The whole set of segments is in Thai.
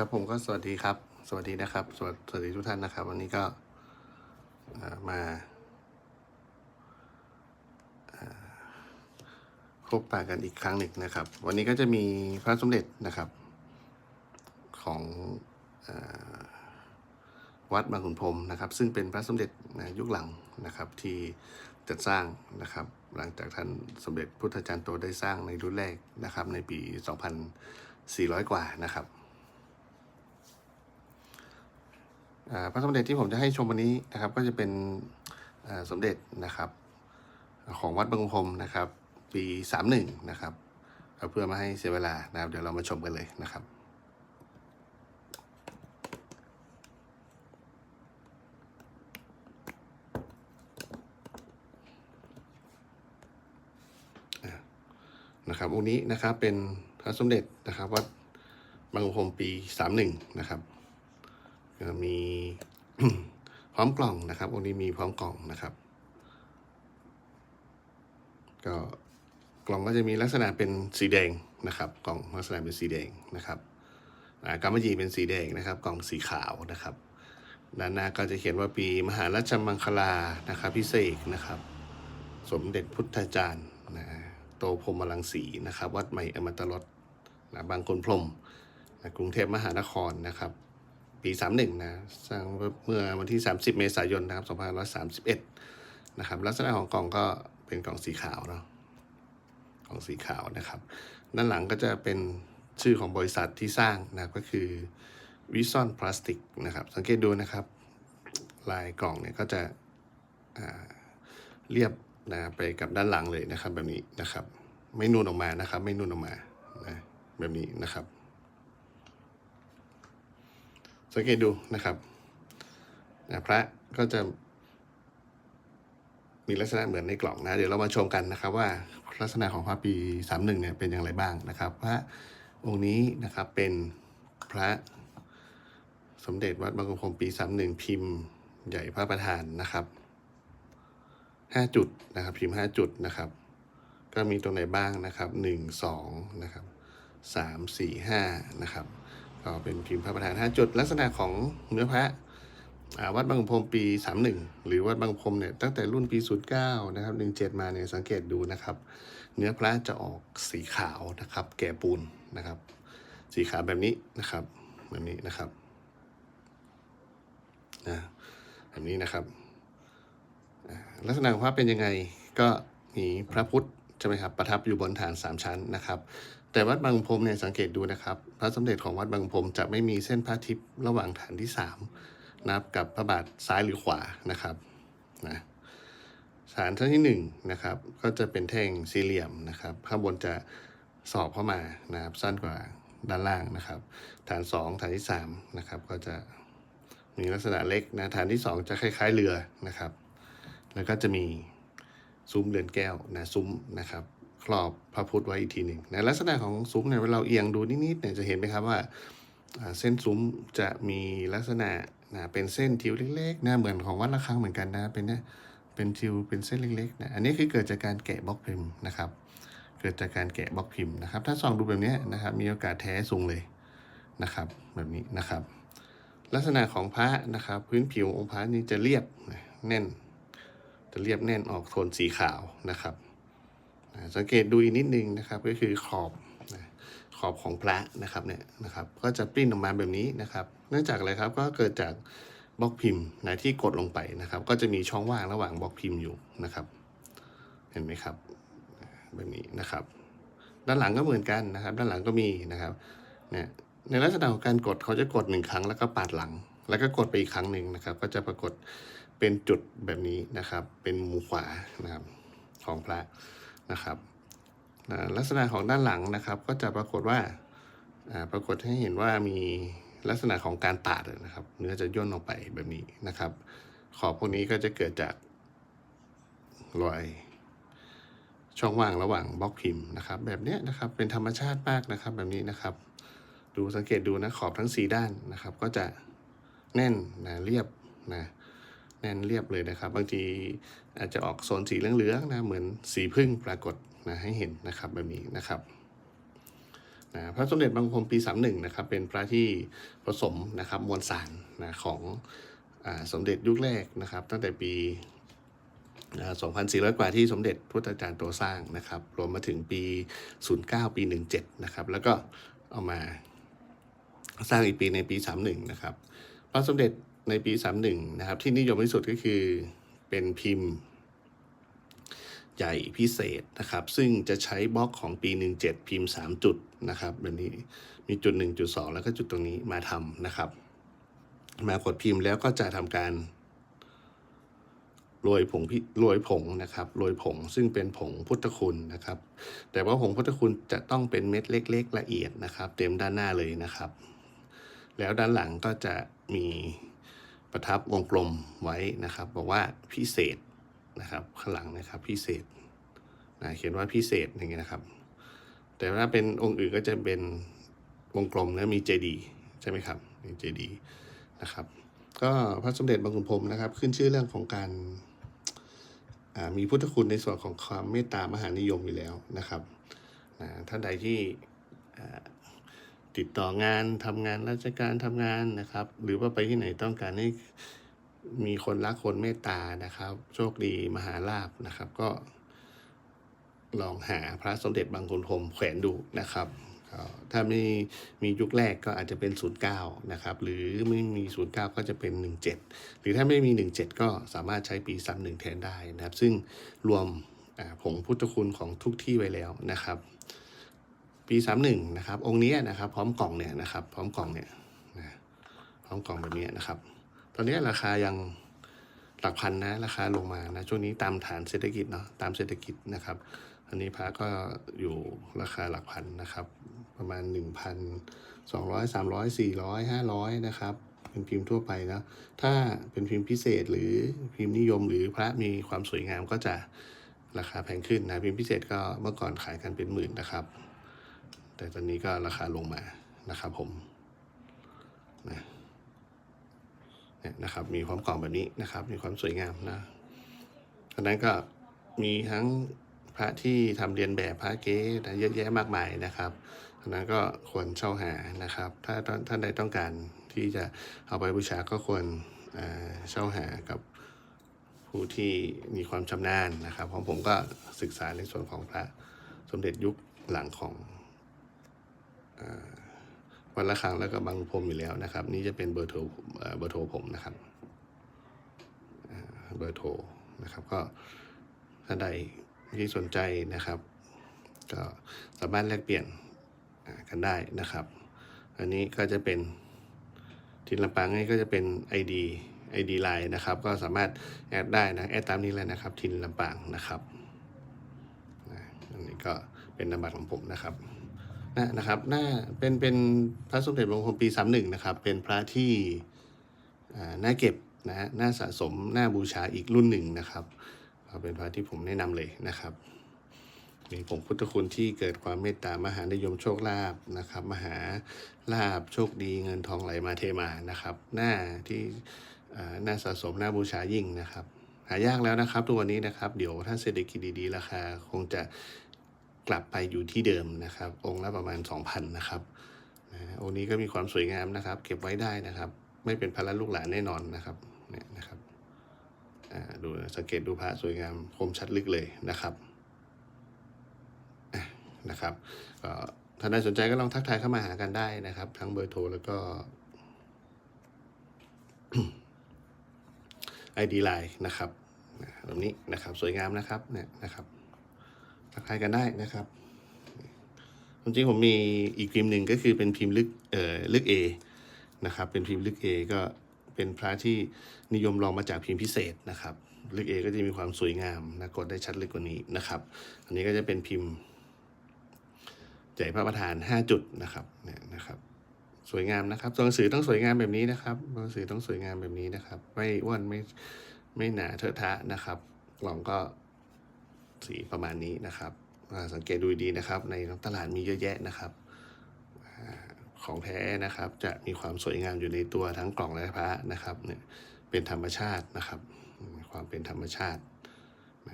ครับผมก็สวัสดีครับ สวัสดีนะครับ สวัสสวัสดีทุกท่านนะครับ วันนี้ก็มาเอ่อพบปะกันอีกครั้งหนึ่งนะครับ วันนี้ก็จะมีพระสมเด็จนะครับของอวัดบางขุนพรมนะครับ ซึ่งเป็นพระสมเด็จนะยุคหลังนะครับที่จัดสร้างนะครับ หลังจากท่านสมเด็จพุทธจารย์โตได้สร้างในรุ่นแรกนะครับ ในปี 2400 กว่านะครับ อ่า พระสมเด็จที่ผมจะให้ชมวันนี้นะครับ ก็จะเป็นสมเด็จนะครับของวัดบางขุนพรมนะครับ ปี 31 นะครับเพื่อมาให้เสียเวลานะครับ เดี๋ยวเรามาชมกันเลยนะครับนะครับองค์นี้นะครับเป็นพระสมเด็จนะครับวัดบางขุนพรมปี 31 นะครับ มีพร้อมกล่องนะครับองค์นี้มีพร้อมกล่องนะครับ ก็กล่องก็จะมีลักษณะเป็นสีแดงนะครับกล่องลักษณะเป็นสีแดงนะครับอ่ากำมะหยี่เป็นสีแดงนะครับ กล่องสีขาวนะครับด้านหน้าก็จะเขียนว่าปีมหาราชมังคลานะครับพิเศษนะครับ สมเด็จพุทธจารย์นะโตพรมรังสีนะครับ วัดใหม่อมตะรสนะบางคนพรมนะกรุงเทพมหานครนะครับ ปี31นะสร้างเมื่อวันที่30เมษายนนะครับ2531นะครับลักษณะของกล่องก็เป็นกล่องสีขาวเนาะกล่องสีขาวนะครับ ด้านหลังก็จะเป็นชื่อของบริษัทที่สร้างนะครับก็คือวิซอนพลาสติกนะครับ สังเกตดูนะครับ ลายกล่องเนี่ยก็จะเรียบนะไปกับด้านหลังเลยนะครับแบบนี้นะครับ ไม่นูนออกมานะครับ ไม่นูนออกมานะแบบนี้นะครับ สังเกตดูนะครับนะพระก็จะมีลักษณะเหมือนในกล่องนะ เดี๋ยวเรามาชมกันนะครับ ว่าลักษณะของพระปีสามหนึ่งเนี่ยเป็นอย่างไรบ้างนะครับ พระองค์นี้นะครับเป็นพระสมเด็จวัดบางขุนพรมปีสามหนึ่งพิมพ์ใหญ่พระประธานนะครับห้าจุดนะครับ พิมพ์ห้าจุดนะครับ ก็มีตรงไหนบ้างนะครับหนึ่งสองนะครับสามสี่ห้านะครับ ก็เป็นพิมพ์พระประธาน5จุดลักษณะของเนื้อพระวัดบางพรมปี 31 หรือวัดบางพรมเนี่ยตั้งแต่รุ่นปี 09 นะครับ 17 มาเนี่ยสังเกตดูนะครับ เนื้อพระจะออกสีขาวนะครับ แก่ปูนนะครับ สีขาวแบบนี้นะครับ แบบนี้นะครับนะแบบนี้นะครับ ลักษณะของพระเป็นยังไงก็มีพระพุทธใช่ไหมครับประทับอยู่บนฐาน 3 ชั้นนะครับ แต่วัดบางพรมเนี่ยสังเกตดูนะครับ พระสมเด็จของวัดบางพรมจะไม่มีเส้นพระทิพย์ระหว่างฐานที่สามนะครับกับพระบาทซ้ายหรือขวานะครับนะฐานท่านที่หนึ่งนะครับก็จะเป็นแท่งสี่เหลี่ยมนะครับข้างบนจะสอบเข้ามานะครับสั้นกว่าด้านล่างนะครับ ฐานสองฐานที่สามนะครับก็จะมีลักษณะเล็กนะฐานที่สองจะคล้าย ๆเรือนะครับ แล้วก็จะมีซุ้มเรือนแก้วนะซุ้มนะครับ ครอบพระพุทธไว้อีกทีหนึ่งในลักษณะของซุ้มเนี่ยเวลาเอียงดูนิดๆเนี่ยจะเห็นไหมครับว่าเส้นซุ้มจะมีลักษณะนะเป็นเส้นทิวเล็กๆนะเหมือนของวัดระฆังเหมือนกันนะเป็นเนี่ยเป็นทิวเป็นเส้นเล็กๆนะอันนี้คือเกิดจากการแกะบล็อกพิมพ์นะครับ เกิดจากการแกะบล็อกพิมพ์นะครับ ถ้าส่องดูแบบนี้นะครับ มีโอกาสแท้สูงเลยนะครับ แบบนี้นะครับ ลักษณะของพระนะครับ พื้นผิวองค์พระนี่จะเรียบแน่น จะเรียบแน่นออกโทนสีขาวนะครับ สังเกตดูอีกนิดนึงนะครับก็คือขอบขอบของพระนะครับเนี่ยนะครับก็จะปริ้นออกมาแบบนี้นะครับ เนื่องจากอะไรครับก็เกิดจากบล็อกพิมพ์นะที่กดลงไปนะครับ ก็จะมีช่องว่างระหว่างบล็อกพิมพ์อยู่นะครับ เห็นไหมครับแบบนี้นะครับ ด้านหลังก็เหมือนกันนะครับ ด้านหลังก็มีนะครับเนี่ยในลักษณะของการกดเขาจะกดหนึ่งครั้งแล้วก็ปาดหลัง แล้วก็กดไปอีกครั้งหนึ่งนะครับ ก็จะปรากฏเป็นจุดแบบนี้นะครับ เป็นมุมขวานะครับของพระ นะครับลักษณะของด้านหลังนะครับก็จะปรากฏว่าปรากฏให้เห็นว่ามีลักษณะของการปาดนะครับ เนื้อจะย่นออกไปแบบนี้นะครับ ขอบพวกนี้ก็จะเกิดจากรอยช่องว่างระหว่างบล็อกพิมพ์นะครับ แบบนี้นะครับเป็นธรรมชาติมากนะครับแบบนี้นะครับ ดูสังเกตดูนะขอบทั้งสีด้านนะครับ ก็จะแน่นนะเรียบนะ แน่นเรียบเลยนะครับบางทีอาจจะออกโซนสีเหลืองๆนะเหมือนสีพึ่งปรากฏนะให้เห็นนะครับแบบนี้นะครับนะพระสมเด็จบางพรมปี 31นะครับเป็นพระที่ผสมนะครับมวลสารนะของอสมเด็จยุคแรกนะครับ ตั้งแต่ปีอ่า2,400 กว่าที่สมเด็จพุทธาจารย์โตสร้างนะครับรวมมาถึงปี 09 ปี 17 นะครับ แล้วก็เอามาสร้างอีกปีในปี 31 นะครับ พระสมเด็จ ในปี 31 นะครับ ที่นิยมที่สุดก็คือเป็นพิมพ์ ใหญ่พิเศษนะครับ ซึ่งจะใช้บล็อกของปี 17 พิมพ์ 3 จุดนะครับแบบนี้มีจุด 1 จุด 2 แล้วก็จุดตรงนี้มาทำนะครับ มากดพิมพ์แล้วก็จะทำการโรยผงพิโรยผงนะครับโรยผงซึ่งเป็นผงพุทธคุณนะครับ แต่ว่าผงพุทธคุณจะต้องเป็นเม็ดเล็ก ๆ ละเอียดนะครับ เต็มด้านหน้าเลยนะครับ แล้วด้านหลังก็จะมี ประทับวงกลมไว้นะครับ บอกว่าพิเศษนะครับข้างหลังนะครับพิเศษนะเขียนว่าพิเศษอย่างเงี้ยนะครับ แต่ถ้าเป็นองค์อื่นก็จะเป็นวงกลมแล้วมีเจดีใช่ไหมครับมีเจดีนะครับ ก็พระสมเด็จบางขุนพรมนะครับ ขึ้นชื่อเรื่องของการมีพุทธคุณในส่วนของความเมตตามหานิยมอยู่แล้วนะครับนะท่านใดที่ ติดต่องานทำงานราชการทำงานนะครับ หรือว่าไปที่ไหนต้องการให้มีคนรักคนเมตตานะครับ โชคดีมหาลาภนะครับ ก็ลองหาพระสมเด็จบางขุนพรมแขวนดูนะครับถ้าไม่มียุคแรกก็อาจจะเป็น 09 นะครับ หรือไม่มี 09 ก็จะเป็น 17 หรือถ้าไม่มี 17 ก็สามารถใช้ปี31แทนได้นะครับ ซึ่งรวมผงพุทธคุณของทุกที่ไว้แล้วนะครับ ปี 31 นะครับ องค์นี้นะครับพร้อมกล่องเนี่ยนะครับ พร้อมกล่องเนี่ยนะพร้อมกล่องแบบนี้นะครับ ตอนนี้ราคายังหลักพันนะราคาลงมานะช่วงนี้ตามฐานเศรษฐกิจเนาะตามเศรษฐกิจนะครับ อันนี้พระก็อยู่ราคาหลักพันนะครับ ประมาณ 1,200 300 400 500 นะครับ เป็นพิมพ์ทั่วไปนะถ้าเป็นพิมพ์พิเศษหรือพิมพ์นิยมหรือพระมีความสวยงามก็จะราคาแพงขึ้นนะพิมพ์พิเศษก็เมื่อก่อนขายกันเป็นหมื่นนะครับ แต่ตอนนี้ก็ราคาลงมานะครับผมนะเนี่ยนะครับ มีความกล่องแบบนี้นะครับ มีความสวยงามนะอันนั้นก็มีทั้งพระที่ทำเรียนแบบพระเก๊นะเยอะแยะมากมายนะครับอันนั้นก็ควรเช่าหานะครับ ถ้าท่านใดต้องการที่จะเอาไปบูชาก็ควรเช่าหากับผู้ที่มีความชำนาญนะครับ ของผมก็ศึกษาในส่วนของพระสมเด็จยุคหลังของ วันละครั้งแล้วก็บางพรมอยู่แล้วนะครับ นี่จะเป็นเบอร์โทรเบอร์โทรผมนะครับเบอร์โทรนะครับ ก็ท่านใดที่สนใจนะครับ ก็สามารถแลกเปลี่ยนกันได้นะครับ อันนี้ก็จะเป็นทินลำปางนี่ก็จะเป็น ID ID Line นะครับ ก็สามารถแอดได้นะแอดตามนี้เลยนะครับ ทินลำปางนะครับอันนี้ก็เป็นนามบัตรของผมนะครับ นะครับหน้าเป็นเป็นพระสมเด็จบางพรมปีสามหนึ่งนะครับ เป็นพระที่น่าเก็บนะฮะน่าสะสมน่าบูชาอีกรุ่นหนึ่งนะครับ เป็นพระที่ผมแนะนำเลยนะครับมีผงพุทธคุณที่เกิดความเมตตามหานิยมโชคลาภนะครับ มหาลาภโชคดีเงินทองไหลมาเทมานะครับ หน้าที่น่าสะสมน่าบูชายิ่งนะครับ หายากแล้วนะครับทุกวันนี้นะครับ เดี๋ยวถ้าเศรษฐกิจดีๆ ราคาคงจะ กลับไปอยู่ที่เดิมนะครับ องค์ละประมาณ 2,000นะครับนะองค์นี้ก็มีความสวยงามนะครับ เก็บไว้ได้นะครับ ไม่เป็นภาระลูกหลานแน่นอนนะครับเนี่ยนะครับดูสังเกตดูพระสวยงามคมชัดลึกเลยนะครับนะครับถ้าใดสนใจก็ลองทักทายเข้ามาหากันได้นะครับ ทั้งเบอร์โทรแล้วก็ ID Line นะครับแบบนี้นะครับ สวยงามนะครับเนี่ยนะครับ ทักทายกันได้นะครับจริงๆผมมีอีกพิมพ์หนึ่งก็คือเป็นพิมพ์ลึกเอ่อลึก A นะครับ เป็นพิมพ์ลึก A ก็เป็นพระที่นิยมลองมาจากพิมพ์พิเศษนะครับ ลึก A ก็จะมีความสวยงามนะกดได้ชัดลึกกว่านี้นะครับ อันนี้ก็จะเป็นพิมพ์ใหญ่พระประธาน 5 จุดนะครับเนี่ยนะครับสวยงามนะครับตัวหนังสือต้องสวยงามแบบนี้นะครับตัวหนังสือต้องสวยงามแบบนี้นะครับ ไม่อ้วนไม่ไม่หนาเทอะทะนะครับ กล่องก็ สีประมาณนี้นะครับสังเกตดูดีนะครับในตลาดมีเยอะแยะนะครับอของแท้นะครับจะมีความสวยงามอยู่ในตัวทั้งกล่องและพระนะครับเนี่ยเป็นธรรมชาตินะครับความเป็นธรรมชาติ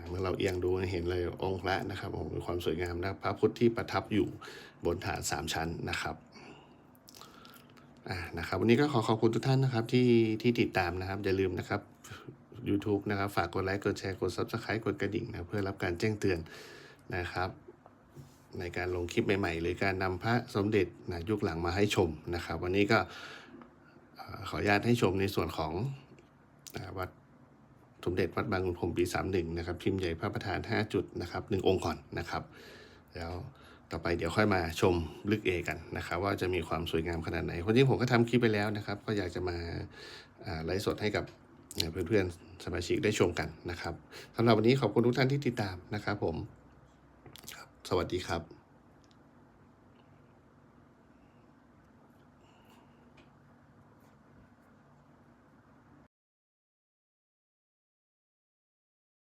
เมื่อเราเอียงดูเห็นเลยองค์พระนะครับผมมีความสวยงามนะพระพุทธที่ประทับอยู่บนฐานสามชั้นนะครับอ่านะครับ วันนี้ก็ขอขอบคุณทุกท่านนะครับที่ที่ติดตามนะครับอย่าลืมนะครับ YouTube นะครับ ฝากกดไลค์ กดแชร์ กด Subscribe กดกระดิ่งนะเพื่อรับการแจ้งเตือนนะครับ ในการลงคลิปใหม่ๆ หรือการนำพระสมเด็จนะยุคหลังมาให้ชมนะครับ วันนี้ก็ขออนุญาตให้ชมในส่วนของวัดสมเด็จวัดบางขุนพรมปี 31 นะครับ พิมพ์ใหญ่พระประธาน 5 จุดนะครับหนึ่งองค์ก่อนนะครับ แล้วต่อไปเดี๋ยวค่อยมาชมลึกเอกันนะครับ ว่าจะมีความสวยงามขนาดไหนวันนี้ผมก็ทำคลิปไปแล้วนะครับ ก็อยากจะมาไลฟ์สดให้กับ เพื่อนๆสมาชิกได้ชมกันนะครับสำหรับวันนี้ขอบคุณทุกท่านที่ติดตามนะครับผมสวัสดีครับ